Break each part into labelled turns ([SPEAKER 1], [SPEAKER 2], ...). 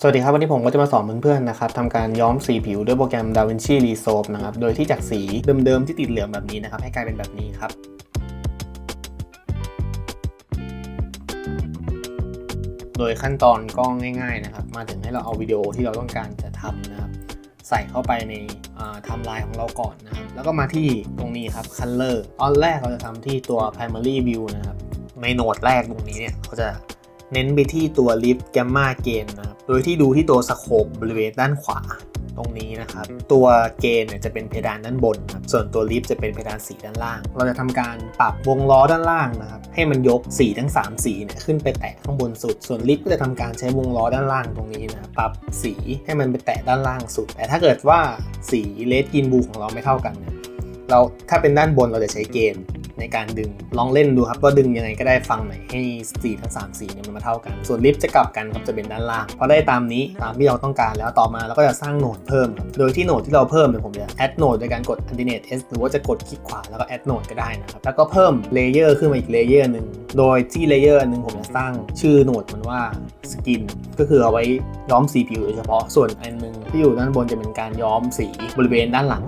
[SPEAKER 1] สวัสดีครับ วันนี้ผมก็จะมาสอนเพื่อนๆนะครับทำการย้อมสีผิวด้วยโปรแกรม DaVinci Resolve นะครับ โดยที่จากสีเดิมๆ ที่ติดเหลืองแบบนี้นะครับ ให้กลายเป็นแบบนี้ครับโดยขั้นตอนก็ง่าย ๆนะครับ มาถึงให้เราเอาวิดีโอที่เราต้องการจะทำนะครับ ใส่เข้าไปในไทม์ไลน์ของเราก่อนนะครับ แล้วก็มาที่ตรงนี้ครับ Color ตอนแรกเราจะทำที่ตัว Primary View นะครับในโหนดแรกตรงนี้เนี่ยเขาจะ เน้นไปที่ตัว Lift Gamma Gain นะครับโดยที่ดูที่ตัวสโคปบริเวณด้านขวาตรงนี้นะครับ ตัวเกนเนี่ยจะเป็นเพดานด้านบนครับส่วนตัวลิฟต์จะเป็นเพดานสีด้านล่าง เราจะทำการปรับวงล้อด้านล่างนะครับ ให้มันยกสีทั้ง 3 สีเนี่ยขึ้นไปแตะข้างบนสุด ส่วนลิฟต์ก็จะทำการใช้วงล้อด้านล่างตรงนี้นะครับปรับสีให้มันไปแตะด้านล่างสุด แต่ถ้าเกิดว่าสีเลดกินบูของเราไม่เท่ากันเนี่ยเราถ้าเป็นด้านบนเราจะใช้เกณฑ์ ในการดึงลองเล่นดูครับว่าดึงยังไงก็ได้ฟังไหนให้สีทั้ง3สีเนี่ยมันมาเท่ากัน ส่วนลิฟต์จะกลับกันครับจะเป็นด้านล่างพอได้ตามนี้ตามที่เราต้องการแล้วต่อมาเราก็จะสร้างโหนดเพิ่มครับโดยที่โหนดที่เราเพิ่มเนี่ยผมจะแอดโหนดโดยการกด alternate s หรือว่าจะกดคลิกขวาแล้วก็แอดโหนดก็ได้นะครับแล้วก็เพิ่มเลเยอร์ขึ้นมาอีกเลเยอร์หนึ่งโดยที่เลเยอร์หนึ่งผมจะสร้างชื่อโหนดมันว่าสกินก็คือเอาไว้ย้อมสีผิวโดยเฉพาะส่วนอันหนึงที่อยู่ด้านบนจะเป็นการย้อมสีบริเวณด้านหลัง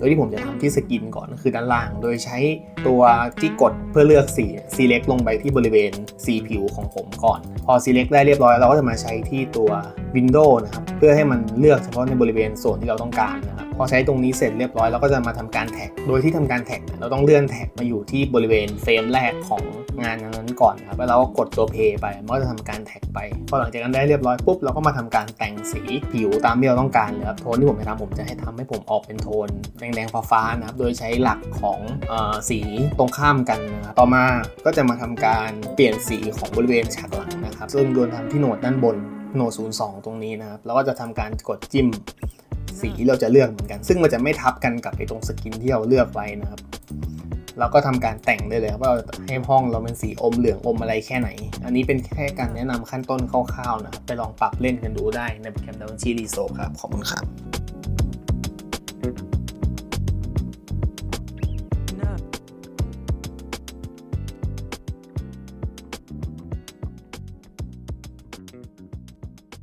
[SPEAKER 1] โดยที่ผมจะทำที่สกินก่อนก็คือด้านล่าง โดยใช้ตัวที่กดเพื่อเลือกสี select ลงไปที่บริเวณสีผิวของผมก่อน พอ select ได้เรียบร้อยเราก็จะมาใช้ที่ตัว window นะครับเพื่อให้มันเลือกเฉพาะในบริเวณส่วนที่เราต้องการนะครับพอใช้ตรงนี้เสร็จเรียบร้อยเราก็จะมาทำการแท็ก โดยที่ทำการแท็กเราต้องเลื่อนแท็กมาอยู่ที่บริเวณเฟรมแรกของงานนั้นก่อนครับแล้วเราก็กดตัว play ไปมันก็จะทำการแท็กไป พอหลังจากนั้นได้เรียบร้อยปุ๊บเราก็มาทำการแต่งสีผิวตามที่เราต้องการเลยครับโทนที่ผมจะทำผมจะให้ทำให้ผมออกเป็นโทนแดงๆฟ้าๆนะครับโดยใช้หลักของออสีตรงข้ามกันนะต่อมาก็จะมาทำการเปลี่ยนสีของบริเวณฉากหลังนะครับ ซึ่งโดนทำที่โหนดด้านบนโหนด02 ตรงนี้นะครับแล้วก็จะทำการกดจิ้มสีเราจะเลือกเหมือนกัน ซึ่งมันจะไม่ทับกันกับไอ้ตรงสกินที่เราเลือกไว้นะครับเราก็ทำการแต่งได้เลยว่าให้ห้องเราเป็นสีอมเหลืองอมอะไรแค่ไหน อันนี้เป็นแค่การแนะนำขั้นต้นคร่าวๆนะครับไปลองปรับเล่นกันดูได้ในโปรแกรม DaVinci Resolve ครับ ขอบคุณครับ